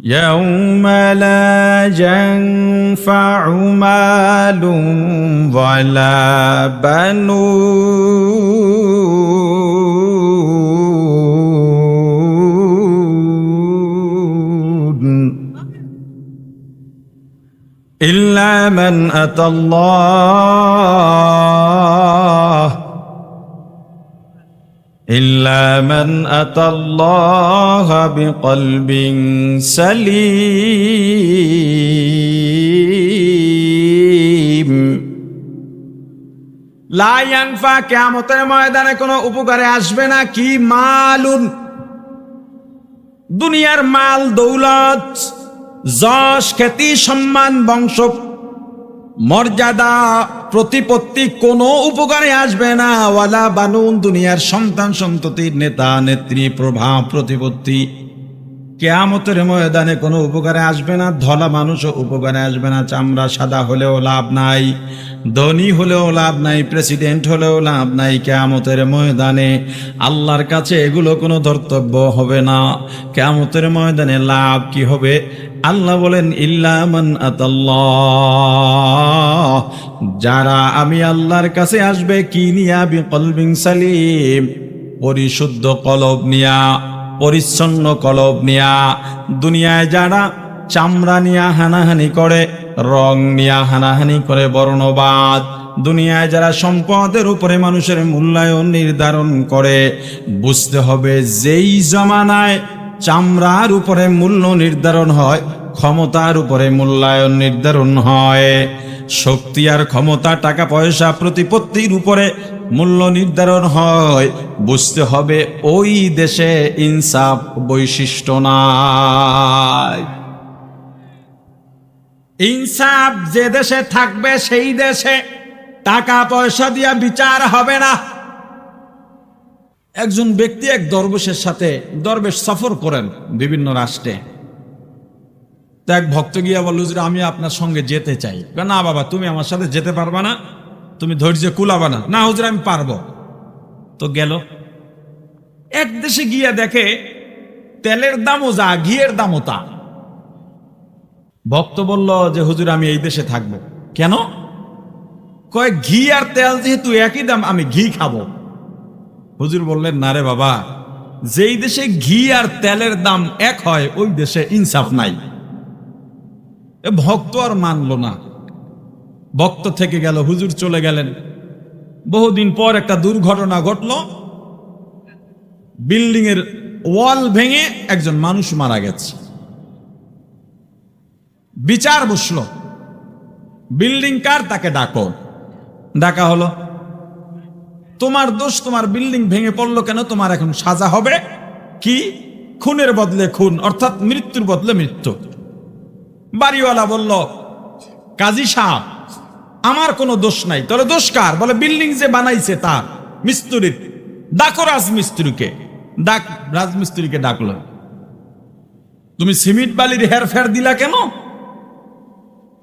يوم لا ينفع مال ولا بنون إلا من أتى الله إلا من أتى الله بقلب سليم লায়ানফা কেমতের ময়দানে কোনো উপকারে আসবে না কি মালুন দুনিয়ার মাল দৌলত যশ খ্যাতি সম্মান বংশ মর্যাদা প্রতিপত্তি কোনো উপকারে আসবে না। ওয়ালা বানুন, দুনিয়ার সন্তান সন্ততির নেতা, নেত্রী প্রভাব প্রতিপত্তি। কেয়ামতের ময়দানে কোনো উপকারে আসবে না, ধলা মানুষও উপকারে আসবে না, চামড়া সাদা হলেও লাভ নাই, ধনী হলেও লাভ নাই প্রেসিডেন্ট হলেও লাভ নাই, কেয়ামতের ময়দানে আল্লাহর কাছে এগুলো কোনো ধর্তব্য হবে না। কেয়ামতের ময়দানে লাভ কি হবে? আল্লাহ বলেন ইল্লামান যারা আমি আল্লাহর কাছে আসবে, কি নিয়া? বিকলবিং সালিম, পরিশুদ্ধ কলব নিয়া। পরিচ্ছন্ন কলব নিয়া, দুনিয়ায় যারা চামড়া নিয়া হানাহানি করে, রং নিয়া হানাহানি করে বর্ণবাদ। দুনিয়ায় যারা সম্পদের উপরে মানুষের মূল্যায়ন নির্ধারণ করে, বুঝতে হবে যেই জমানায় চামড়ার উপরে মূল্য নির্ধারণ হয়, ক্ষমতার উপরে মূল্যায়ন নির্ধারণ হয়। শক্তি আর ক্ষমতা টাকা পয়সা প্রতিপত্তির উপরে মূল্য নির্ধারণ হয়, বুঝতে হবে ওই দেশে ইনসাফ বৈশিষ্ট্য নাই। ইনসাফ যে দেশে থাকবে সেই দেশে টাকা পয়সা দিয়া বিচার হবে না। একজন ব্যক্তি এক দরবেশের সাথে দরবেশ সফর করেন বিভিন্ন রাষ্ট্রে। তো এক ভক্ত গিয়া বলল যে আমি আপনার সঙ্গে যেতে চাই। না বাবা, তুমি আমার সাথে যেতে পারবা না। ধৈর্য কুলাবা না। না, হুজুর, আমি পারব। তো গেল। এক দেশে গিয়া দেখে তেলের দামও যা, ঘিয়ের দামও তা। ভক্ত বলল যে, হুজুর, আমি এই দেশে থাকব। কেন? কয়, ঘি আর তেল যেহেতু একই দাম, আমি ঘি খাব। হুজুর বললেন, না রে বাবা, যেই দেশে ঘি আর তেলের দাম এক হয়, ওই দেশে ইনসাফ নাই। ভক্ত আর মানল না। ভক্ত থেকে গেল, হুজুর চলে গেলেন। বহুদিন পর একটা দুর্ঘটনা ঘটল। বিল্ডিং এর ওয়াল ভেঙে একজন মানুষ মারা গেছে। বিচার বসল। বিল্ডিং কার তাকে ডাকো? ডাকা হলো, তোমার দোষ, তোমার বিল্ডিং ভেঙে পড়ল কেন? তোমার এখন সাজা হবে কি? খুনের বদলে খুন, অর্থাৎ মৃত্যুর বদলে মৃত্যু। বাড়িওয়ালা বলল, কাজী সাহেব আমার কোনো দোষ নাই। তবে দোষ কার? বলে বিল্ডিং যে বানাইছে তার, মিস্ত্রির। ডাকো রাজমিস্ত্রিকে। ডাক, রাজমিস্ত্রিকে ডাকলো। তুমি সিমেন্ট বালির হেরফের দিলা কেন?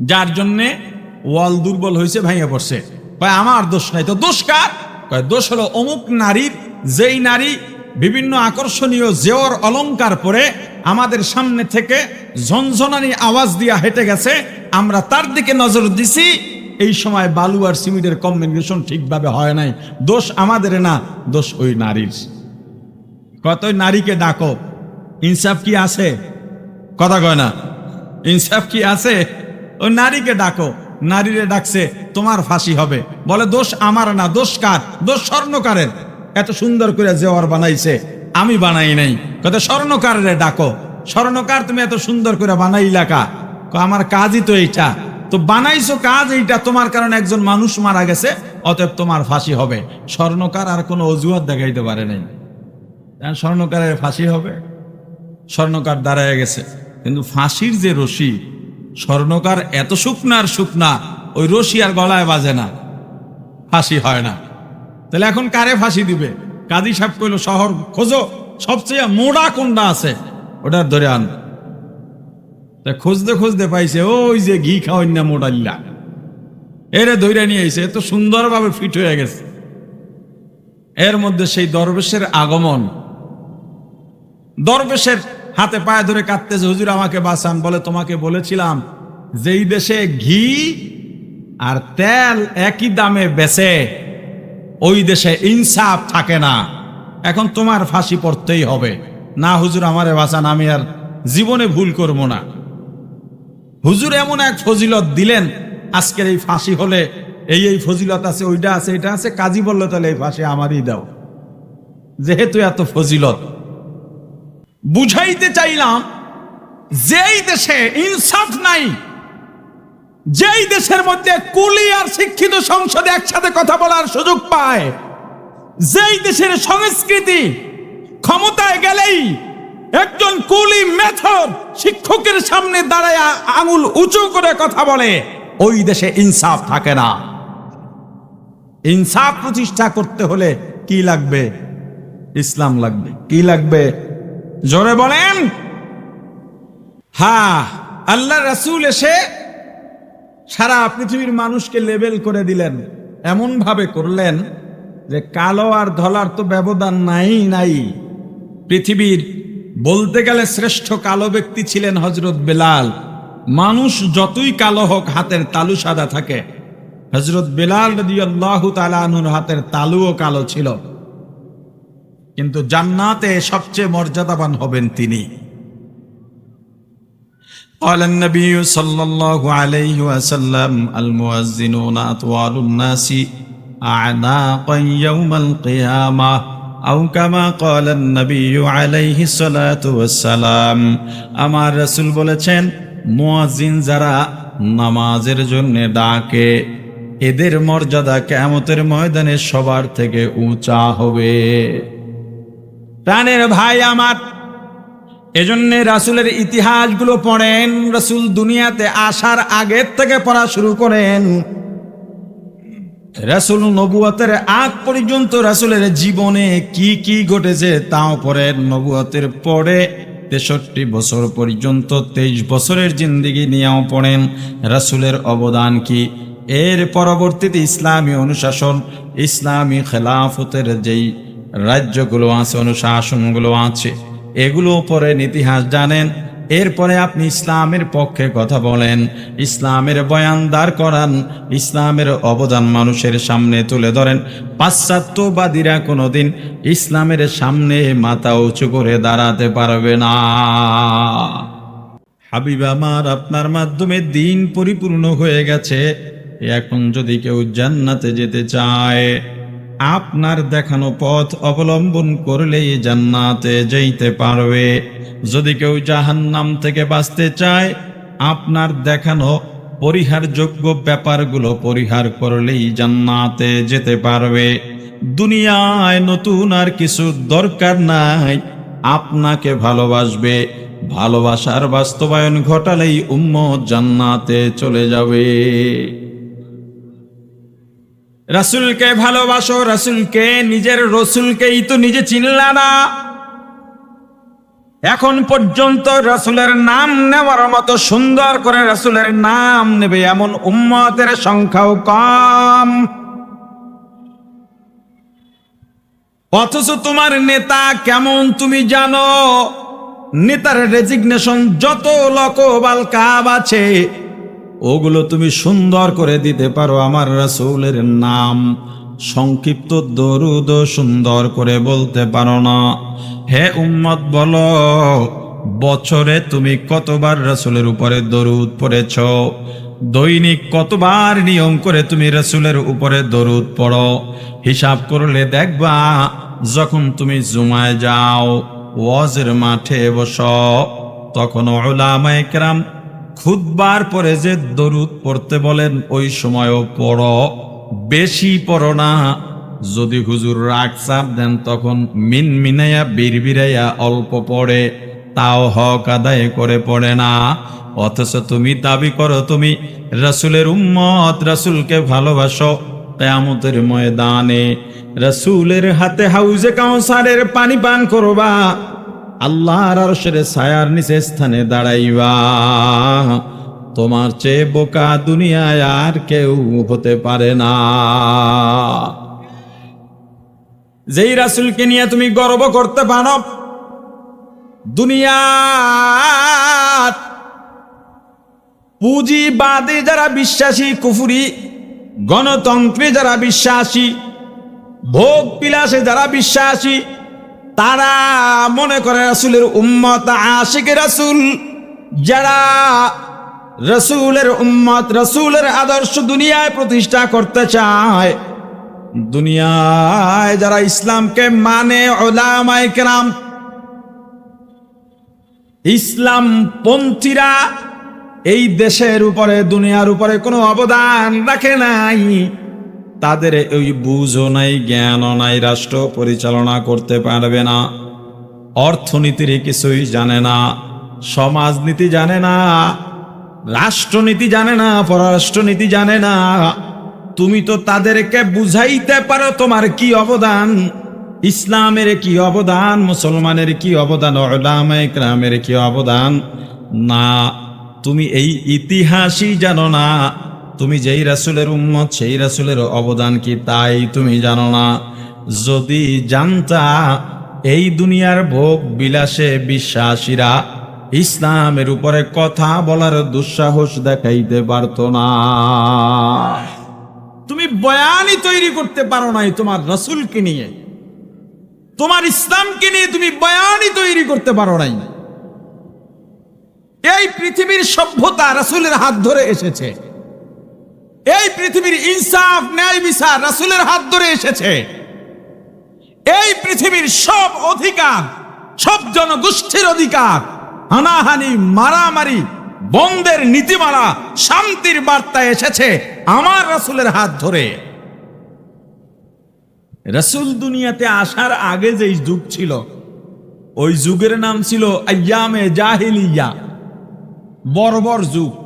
যার জন্যে ওয়াল দুর্বল হয়েছে ভাইয়া পড়ছে। কয়, আমার দোষ নাই। তো দোষ কার? কয়, দোষ হলো অমুক নারীর, যেই নারী বিভিন্ন আকর্ষণীয় জেওর অলংকার পরে আমাদের সামনে থেকে ঝনঝনানি আওয়াজ দিয়া হেঁটে গেছে, আমরা তার দিকে নজর দিছি এই সময় বালু আর সিমেন্টের কম্বিনেশন ঠিকভাবে হয় নাই। দোষ আমাদের না, দোষ ওই নারীর। কত ওই নারীকে ডাকো। ইনসাফ কি আছে? কথা কয় না। ইনসাফ কি আছে? ওই নারীকে ডাকো। নারীরে ডাকছে, তোমার ফাঁসি হবে। বলে, দোষ আমার না, দোষ কার? দোষ স্বর্ণকারের এত সুন্দর করে জেওয়ার বানাইছে, আমি বানাই নাই। কত স্বর্ণকারের ডাকো। স্বর্ণকার তুমি এত সুন্দর করে বানাইলা কা? আমার কাজই তো এইটা। তো বানাইছো কাজ, এইটা তোমার কারণে একজন মানুষ মারা গেছে, অতএব তোমার ফাঁসি হবে। স্বর্ণকার আর কোনো অজুহাত দেখাইতে পারে নাই। স্বর্ণকারের ফাঁসি হবে। স্বর্ণকার দাঁড়ায় গেছে। কিন্তু ফাঁসির যে রশি, স্বর্ণকার এত শুকনা আর শুকনা, ওই রশি আর গলায় বাজে না। ফাঁসি হয় না। তাহলে এখন কারে ফাঁসি দিবে? কাজী সাহেব কইল, শহর খোঁজো, সবচেয়ে মোড়া কোনটা আছে? ওটা ধরে আন। তা খুঁজতে খুঁজতে পাইছে, ওই যে ঘি খাওয়াই না মোড়াল্লা এরে ধৈর্য নিয়ে আইছে এত সুন্দরভাবে ফিট হয়ে গেছে। এর মধ্যে সেই দরবেশের আগমন। দরবেশের হাতে পায়ে ধরে কাঁদতেছে, হুজুর, আমাকে বাঁচান। বলে, তোমাকে বলেছিলাম, যেই দেশে ঘি আর তেল একই দামে বেচে, ওই দেশে ইনসাফ থাকে না। এখন তোমার ফাঁসি পড়তেই হবে। না, হুজুর, আমারে বাঁচান, আমি আর জীবনে ভুল করব না। হুজুর এমন এক ফজিলত দিলেন, আজকের এই ফাঁসি হলে এই এই ফজিলত আছে, ওইটা আছে, এটা আছে, কাজী বলল, তাহলে এই ফাঁসি আমারই দাও। যেহেতু এত ফজিলত, বুঝাইতে চাইলাম, যেই দেশে ইনসাফ নাই, যেই দেশের মধ্যে কুলি আর শিক্ষিত সংসদে একসাথে কথা বলার সুযোগ পায়, যেই দেশের সংস্কৃতি ক্ষমতায় গেলেই একজন কুলি মেথর শিক্ষকের সামনে দাঁড়ায় আঙুল উঁচু করে কথা বলে। ওই দেশে ইনসাফ থাকে না। ইনসাফ প্রতিষ্ঠা করতে হলে কি লাগবে? ইসলাম লাগবে। কি লাগবে? জোরে বলেন। হ্যাঁ আল্লাহ রাসূল এসে সারা পৃথিবীর মানুষকে লেবেল করে দিলেন। এমন ভাবে করলেন যে কালো আর ধলার তো ব্যবধান নাই নাই। পৃথিবীর বলতে গেলে শ্রেষ্ঠ কালো ব্যক্তি ছিলেন হজরত বেলাল মানুষ যতই কালো হোক হাতের তালু সাদা থাকে হজরত বেলাল রাদিয়াল্লাহু তাআলা আনহুর হাতের তালুও কালো ছিল কিন্তু জান্নাতে সবচেয়ে মর্যাদাবান হবেন তিনি قال النبي صلى الله عليه وسلم المؤذنون أطوال الناس أعناقا يوم القيامة আউ কামা কলেন নবী আলাইহি সালাম আমার রসুল বলেছেন, মুয়াজ্জিন যারা নামাজের জন্য ডাকে, এদের মর্যাদা কেমতের ময়দানে সবার থেকে উঁচা হবে। প্রাণের ভাই আমার, এজন্যে রাসূলের ইতিহাসগুলো পড়েন, রাসূল দুনিয়াতে আসার আগের থেকে পড়া শুরু করেন। রাসুল নবুয়তের আগ পর্যন্ত রাসুলের জীবনে কি কি ঘটেছে তাও পরে নবুয়তের পরে তেষট্টি বছর পর্যন্ত, তেইশ বছরের জিন্দিগি নিয়েও পড়েন। রাসুলের অবদান কি? এর পরবর্তীতে ইসলামী অনুশাসন, ইসলামী খেলাফতের যেই রাজ্যগুলো আছে, অনুশাসনগুলো আছে, এগুলো পড়েন ইতিহাস জানেন। এরপরে আপনি ইসলামের পক্ষে কথা বলেন, ইসলামের বয়ান দাঁড় করান, ইসলামের অবদান মানুষের সামনে তুলে ধরেন। পাশ্চাত্যবাদীরা কোনোদিন ইসলামের সামনে মাথা উঁচু করে দাঁড়াতে পারবে না। হাবিব আমার, আপনার মাধ্যমে দিন পরিপূর্ণ হয়ে গেছে। এখন যদি কেউ জান্নাতে যেতে চায় আপনার দেখানো পথ অবলম্বন করলেই জান্নাতে যেতে পারবে। যদি কেউ জাহান্নাম থেকে বাঁচতে চায়, আপনার দেখানো পরিহারযোগ্য ব্যাপারগুলো পরিহার করলেই জান্নাতে যেতে পারবে। দুনিয়ায় নতুন আর কিছু দরকার নাই, আপনাকে ভালোবাসবে। ভালোবাসার বাস্তবায়ন ঘটালেই উম্মত জান্নাতে চলে যাবে। রাসুলকে ভালোবাসো, রাসুলকে, নিজের রসুলকেই তো নিজে চিনলা না। এখন পর্যন্ত রাসুলের নাম নেওয়ার মতো সুন্দর করে রাসুলের নাম নেবে এমন উম্মতের সংখ্যাও কম। অথচ তোমার নেতা কেমন তুমি জানো? নেতার রেজিগনেশন যত লকবাল কাব আছে ওগুলো তুমি সুন্দর করে দিতে পারো আমার রাসূলের নাম। সংক্ষিপ্ত দরুদ সুন্দর করে বলতে পারো না। হে উম্মত, বলো, বছরে তুমি কতবার রাসূলের উপরে দরুদ পড়েছ? দৈনিক কতবার নিয়ম করে তুমি রাসূলের উপরে দরুদ পড়ো? হিসাব করলে দেখবা, যখন তুমি জুমায় যাও, ওয়াজের মাঠে বসো, তখন ওলামায়ে কেরাম খুদবার পরে যে দরুদ পড়তে বলেন, ওই সময়ও পড়ো, বেশি পড়ো না। যদি হুজুর রাগ চাপ দেন, তখন মিন মিনাইয়া বিড়বিড়াইয়া অল্প পড়ে, তাও হক আদায় করে পড়ে না। অথচ তুমি দাবি করো, তুমি রাসুলের উম্মত, রাসুলকে ভালোবাসো কেয়ামতের ময়দানে। রাসুলের হাতে হাউজে কাউসারের পানি পান করবা। আল্লাহর আরশের ছায়ার নিচে স্থানে দাঁড়াইবা। তোমার চেয়ে বোকা দুনিয়ায় আর কেউ হতে পারে না। যেই রাসুলকে নিয়ে তুমি গর্ব করতে পারো, দুনিয়াত পুঁজিবাদে যারা বিশ্বাসী, কুফুরি, গণতন্ত্রে যারা বিশ্বাসী, ভোগ বিলাসে যারা বিশ্বাসী তারা মনে করে রাসুলের উম্মত আশিক রাসুল। যারা রসুলের উম্মত, রসুলের আদর্শ দুনিয়ায় প্রতিষ্ঠা করতে চায়, দুনিয়ায় যারা ইসলামকে মানে ওলামাই কেরাম ইসলাম পন্থীরা এই দেশের উপরে, দুনিয়ার উপরে কোনো অবদান রাখে নাই। তাদের ওই বুঝও নাই, জ্ঞানও নাই, রাষ্ট্র পরিচালনা করতে পারবে না। অর্থনীতির কিছুই জানে না, সমাজনীতি জানে না, রাষ্ট্রনীতি জানে না, পররাষ্ট্রনীতি জানে না। তুমি তো তাদেরকে বুঝাইতে পারো তোমার কি অবদান, ইসলামের কি অবদান, মুসলমানের কি অবদান ওলামা ইকরামের কি অবদান। না, তুমি এই ইতিহাসই জানো না তুমি যেই রাসুলের উম্মত, সেই রাসুলের অবদান কি তাই তুমি জানো না? যদি জানতা এই দুনিয়ার ভোগ বিলাসে বিশ্বাসীরা ইসলামের উপরে কথা বলার দুঃসাহস দেখাইতে পারতো না। তুমি বয়ানই তৈরি করতে পারো নাই তোমার রসুলকে নিয়ে। তোমার ইসলামকে নিয়ে তুমি বয়ানই তৈরি করতে পারো নাই। এই পৃথিবীর সভ্যতা রাসুলের হাত ধরে এসেছে। এই পৃথিবীর ইনসাফ, ন্যায় বিচার রাসুলের হাত ধরে এসেছে। এই পৃথিবীর সব অধিকার, সব জনগোষ্ঠীর অধিকার, হানাহানি, মারামারি, বন্ধের নীতিমালা, শান্তির বার্তা এসেছে আমার রাসুলের হাত ধরে। রাসুল দুনিয়াতে আসার আগে যেই যুগ ছিল, ওই যুগের নাম ছিল আয়ামে জাহিলিয়া। বর্বর যুগ।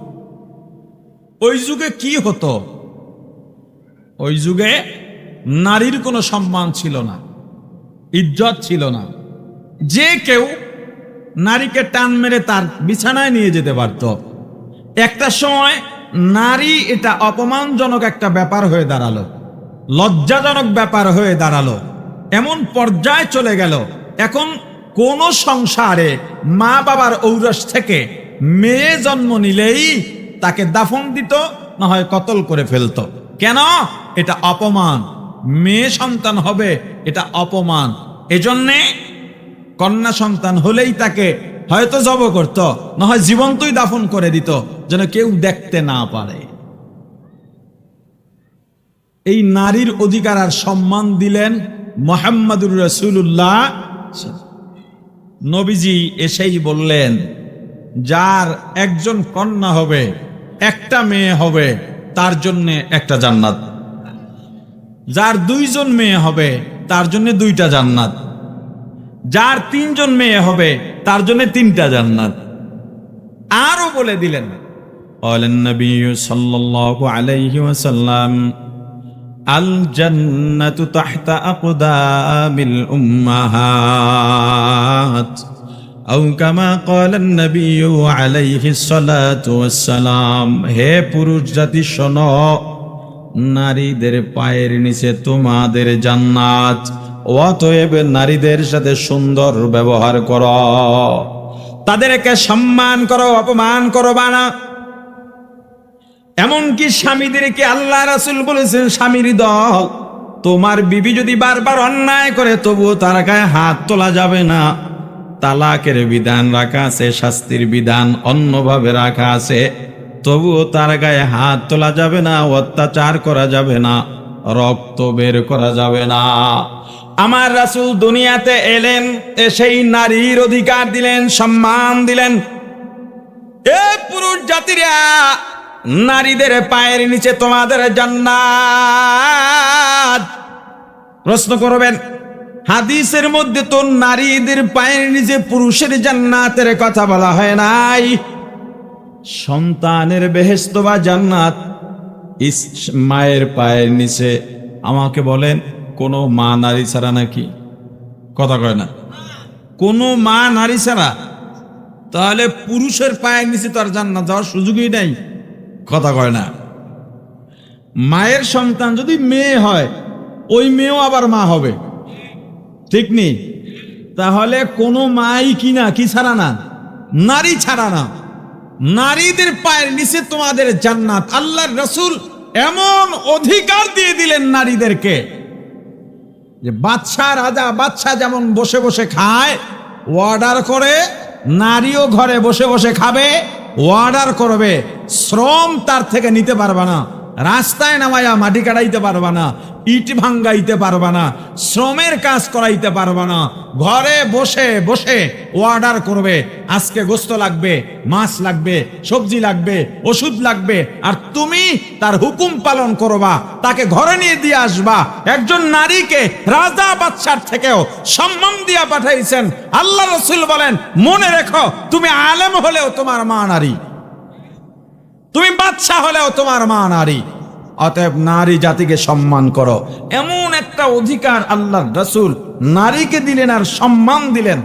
ওই যুগে কি হতো? ওই যুগে নারীর কোনো সম্মান ছিল না, ইজ্জত ছিল না। যে কেউ নারীকে টান মেরে তার বিছানায় নিয়ে যেতে পারত। একটা সময় নারী এটা অপমানজনক একটা ব্যাপার হয়ে দাঁড়াল, লজ্জাজনক ব্যাপার হয়ে দাঁড়াল, এমন পর্যায়ে চলে গেল। এখন কোন সংসারে মা বাবার ঔরস থেকে মেয়ে জন্ম নিলেই তাকে দাফন দিত, না হয় কতল করে ফেলতো। কেন? এটা অপমান। মেয়ে সন্তান হবে, এটা অপমান। এজন্যে কন্যা সন্তান হলেই তাকে হয়তো জব করত, না হয় জীবন্তই দাফন করে দিত, যেন কেউ দেখতে না পারে। এই নারীর অধিকার আর সম্মান দিলেন মোহাম্মদুর রসুল্লাহ নবীজি এসেই বললেন, যার একজন কন্যা হবে একটা মেয়ে হবে, তার জন্য একটা জান্নাত। যার দুইজন মেয়ে হবে, তার জন্য দুইটা জান্নাত। যার তিনজন মেয়ে হবে, তার জন্য তিনটা জান্নাত। আরও বলে দিলেন আল জান্নাতু আউ কামা কলেন হে পুরুষ জাতি, শোন, নারীদের পায়ের নিচে তোমাদের জান্নাত, অতএব নারীদের সাথে সুন্দর ব্যবহার কর। তাদেরকে সম্মান করো, অপমান করো বানা এমনকি স্বামীদেরকে আল্লাহ রাসুল বলেছেন, স্বামীর দল, তোমার বিবি যদি বারবার অন্যায় করে, তবুও তার গায়ে হাত তোলা যাবে না। তালাকের বিধান রাখা আছে, শাস্তির বিধান অন্যভাবে রাখা আছে। তবুও তার গায়ে হাত তোলা যাবে না, অত্যাচার করা যাবে না, রক্ত বের করা যাবে না। আমার রাসূল দুনিয়াতে এলেন সেই নারীর অধিকার দিলেন, সম্মান দিলেন। এ পুরুষ জাতিরা, নারীদের পায়ের নিচে তোমাদের জান্নাত। প্রশ্ন করবেন হাদিসের মধ্যে তো নারীদের পায়ের নিজে পুরুষের জান্নাতের কথা বলা হয় নাই। সন্তানের বেহেস্ত বা জান্নাত মায়ের পায়ের নিচে। আমাকে বলেন, কোনো মা নারী ছাড়া নাকি? কথা কয় না। কোনো মা নারী ছাড়া? তাহলে পুরুষের পায়ের নিচে তো আর জান্নাত যাওয়ার সুযোগই নাই। কথা কয় না। মায়ের সন্তান যদি মেয়ে হয়, ওই মেয়েও আবার মা হবে। ঠিক নেই তাহলে কোনো মাই কিনা কি ছাড়া না? নারী ছাড়া না। নারীদের পায়ের নিচে তোমাদের জান্নাত। আল্লাহর রসুল এমন অধিকার দিয়ে দিলেন নারীদেরকে যে বাচ্চা রাজা বাচ্চা যেমন বসে বসে খায় অর্ডার করে, নারীও ঘরে বসে বসে খাবে অর্ডার করবে। শ্রম তার থেকে নিতে পারবে না। রাস্তায় নামাইয়া মাটি কাটাইতে পারবা না, ইট ভাঙ্গাইতে পারবা না, শ্রমের কাজ করাইতে পারবা না। ঘরে বসে বসে অর্ডার করবে, আজকে গোস্ত লাগবে, মাছ লাগবে, সবজি লাগবে, ওষুধ লাগবে, আর তুমি তার হুকুম পালন করবা, তাকে ঘরে নিয়ে দিয়ে আসবা। একজন নারীকে রাজা বাচ্চার থেকেও সম্মান দিয়া পাঠাইছেন। আল্লাহ রসুল বলেন, মনে রেখো, তুমি আলেম হলেও তোমার মা নারী। তুমি বাচ্চা হলেও তোমার মা নারী। অতএব নারী জাতিকে সম্মান করো। এমন একটা অধিকার আল্লাহ রসুল নারীকে দিলেন আর সম্মান দিলেন।